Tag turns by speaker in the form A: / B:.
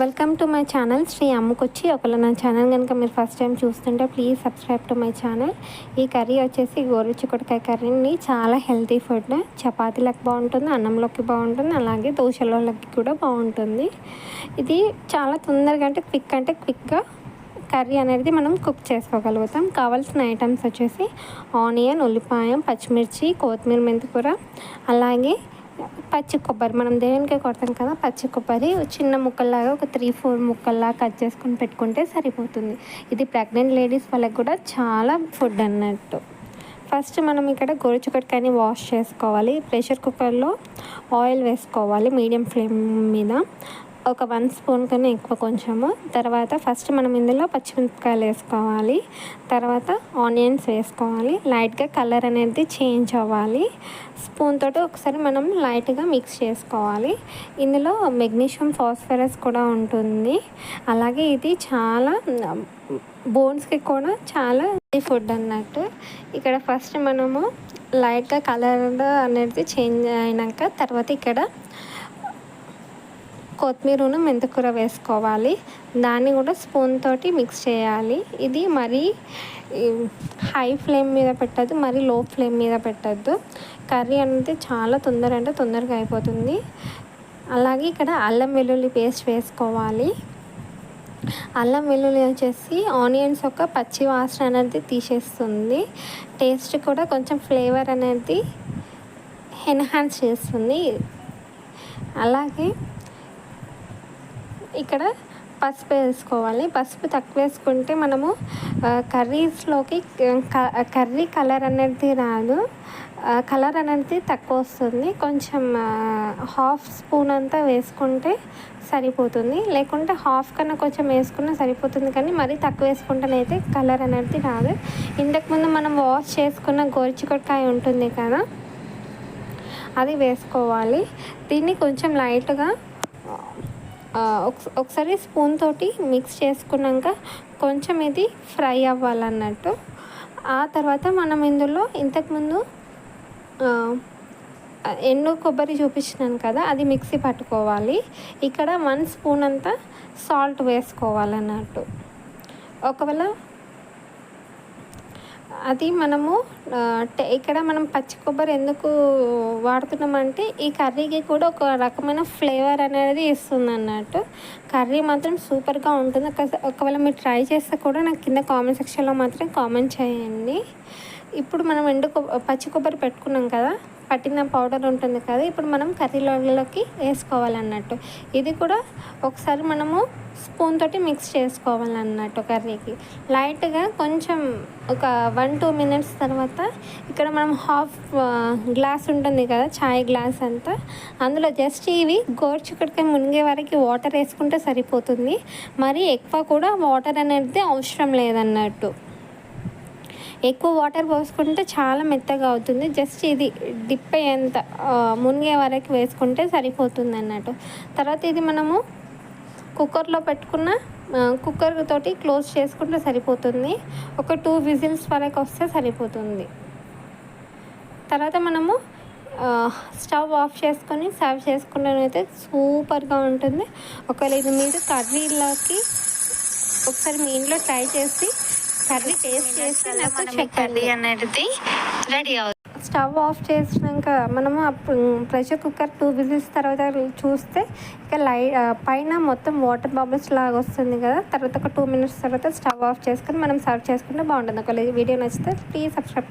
A: Welcome to my channel Shri అమ్ముకొచ్చి ఒకవేళ నా channel కనుక మీరు ఫస్ట్ టైం చూస్తుంటే please subscribe to my channel ఈ కర్రీ వచ్చేసి గోరు కర్రీని చాలా హెల్తీ ఫుడ్ చపాతీలకు బాగుంటుంది అన్నంలోకి బాగుంటుంది అలాగే దోశలోకి కూడా బాగుంటుంది. ఇది చాలా తొందరగా అంటే క్విక్ అంటే క్విక్గా కర్రీ అనేది మనం కుక్ చేసుకోగలుగుతాం. కావాల్సిన ఐటమ్స్ వచ్చేసి ఆనియన్ ఉల్లిపాయ పచ్చిమిర్చి కొత్తిమీర మెంతికూర అలాగే పచ్చి కొబ్బరి మనం దేవునికి కొడతాం కదా పచ్చి కొబ్బరి చిన్న ముక్కల్లాగా ఒక త్రీ ఫోర్ ముక్కల్లాగా కట్ చేసుకొని పెట్టుకుంటే సరిపోతుంది. ఇది ప్రెగ్నెంట్ లేడీస్ వాళ్ళకి కూడా చాలా ఫుడ్ అన్నట్టు. ఫస్ట్ మనం ఇక్కడ గోరుచుక్కడికాయని వాష్ చేసుకోవాలి. ప్రెషర్ కుక్కర్లో ఆయిల్ వేసుకోవాలి మీడియం ఫ్లేమ్ మీద. ఒక వన్ స్పూన్ కన్నా ఎక్కువ కొంచెము. తర్వాత ఫస్ట్ మనం ఇందులో పచ్చిమిరపకాయలు వేసుకోవాలి. తర్వాత ఆనియన్స్ వేసుకోవాలి. లైట్గా కలర్ అనేది చేంజ్ అవ్వాలి. స్పూన్ తోటి ఒకసారి మనం లైట్గా మిక్స్ చేసుకోవాలి. ఇందులో మెగ్నీషియం ఫాస్ఫరస్ కూడా ఉంటుంది. అలాగే ఇది చాలా బోన్స్కి కూడా చాలా ఫుడ్ అన్నట్టు. ఇక్కడ ఫస్ట్ మనము లైట్గా కలర్ అనేది చేంజ్ అయినాక తర్వాత ఇక్కడ కొత్తిమీరను మెంతికూర వేసుకోవాలి. దాన్ని కూడా స్పూన్ తోటి మిక్స్ చేయాలి. ఇది మరీ హై ఫ్లేమ్ మీద పెట్టద్దు మరీ లో ఫ్లేమ్ మీద పెట్టద్దు. కర్రీ అనేది చాలా తొందర అంటే తొందరగా అయిపోతుంది. అలాగే ఇక్కడ అల్లం వెల్లుల్లి పేస్ట్ వేసుకోవాలి. అల్లం వెల్లుల్లి వచ్చేసి ఆనియన్స్ ఒక పచ్చి వాసన అనేది తీసేస్తుంది. టేస్ట్ కూడా కొంచెం ఫ్లేవర్ అనేది ఎన్హాన్స్ చేస్తుంది. అలాగే ఇక్కడ పసుపు వేసుకోవాలి. పసుపు తక్కువ వేసుకుంటే మనము కర్రీస్లోకి కర్రీ కలర్ అనేది రాదు. కలర్ అనేది తక్కువ వస్తుంది. కొంచెం హాఫ్ స్పూన్ అంతా వేసుకుంటే సరిపోతుంది. లేకుంటే హాఫ్ కన్నా కొంచెం వేసుకున్నా సరిపోతుంది కానీ మరీ తక్కువ వేసుకుంటేనైతే కలర్ అనేది రాదు. ఇంతకుముందు మనం వాష్ చేసుకున్న గోరుచికొట్టాయి ఉంటుంది కదా అది వేసుకోవాలి. దీన్ని కొంచెం లైట్గా ఒకసారి స్పూన్ తోటి మిక్స్ చేసుకున్నాక కొంచెం ఇది ఫ్రై అవ్వాలన్నట్టు. ఆ తర్వాత మనం ఇందులో ఇంతకుముందు ఎండు కొబ్బరి చూపించినాను కదా అది మిక్సీ పట్టుకోవాలి. ఇక్కడ వన్ స్పూన్ అంతా సాల్ట్ వేసుకోవాలన్నట్టు. ఒకవేళ అది మనము ఇక్కడ మనం పచ్చి కొబ్బరి ఎందుకు వాడుతున్నామంటే ఈ కర్రీకి కూడా ఒక రకమైన ఫ్లేవర్ అనేది ఇస్తుంది అన్నట్టు కర్రీ మాత్రం సూపర్గా ఉంటుంది. ఒకవేళ మీరు ట్రై చేస్తే కూడా నాకు కింద కామెంట్ సెక్షన్లో మాత్రం కామెంట్ చేయండి. ఇప్పుడు మనం ఎండు పచ్చి కొబ్బరి పెట్టుకున్నాం కదా పట్టిన పౌడర్ ఉంటుంది కదా ఇప్పుడు మనం కర్రీలోకి వేసుకోవాలన్నట్టు. ఇది కూడా ఒకసారి మనము స్పూన్ తోటి మిక్స్ చేసుకోవాలన్నట్టు కర్రీకి. లైట్గా కొంచెం ఒక వన్ టూ మినిట్స్ తర్వాత ఇక్కడ మనం హాఫ్ గ్లాస్ ఉంటుంది కదా చాయ్ గ్లాస్ అంతా. అందులో జస్ట్ ఇవి గోర్చుకడికి మునిగే వరకు వాటర్ వేసుకుంటే సరిపోతుంది. మరి ఎక్కువ కూడా వాటర్ అనేది అవసరం లేదన్నట్టు. ఎక్కువ వాటర్ పోసుకుంటే చాలా మెత్తగా అవుతుంది. జస్ట్ ఇది డిప్ అయ్యేంత మునిగే వరకు వేసుకుంటే సరిపోతుంది అన్నట్టు. తర్వాత ఇది మనము కుక్కర్లో పెట్టుకున్న కుక్కర్ తోటి క్లోజ్ చేసుకుంటే సరిపోతుంది. ఒక టూ విజిల్స్ వరకు వస్తే సరిపోతుంది. తర్వాత మనము స్టవ్ ఆఫ్ చేసుకొని సర్వ్ చేసుకున్నైతే సూపర్గా ఉంటుంది. ఒకవేళ ఇది మీరు కర్రీలోకి ఒకసారి మీ ఇంట్లో ట్రై చేసి కర్రీ టేస్ట్ చేసి నాకు చెప్పండి అనేది రెడీ అవుతుంది. స్టవ్ ఆఫ్ చేసినాక మనము ప్రెషర్ కుక్కర్ టూ విజిల్స్ తర్వాత చూస్తే ఇక లై పైన మొత్తం వాటర్ బబుల్స్ లాగా వస్తుంది కదా. తర్వాత ఒక టూ మినిట్స్ తర్వాత స్టవ్ ఆఫ్ చేసుకొని మనం సర్వ్ చేసుకుంటే బాగుంటుంది. ఒకవేళ వీడియో నచ్చితే ప్లీజ్ సబ్స్క్రైబ్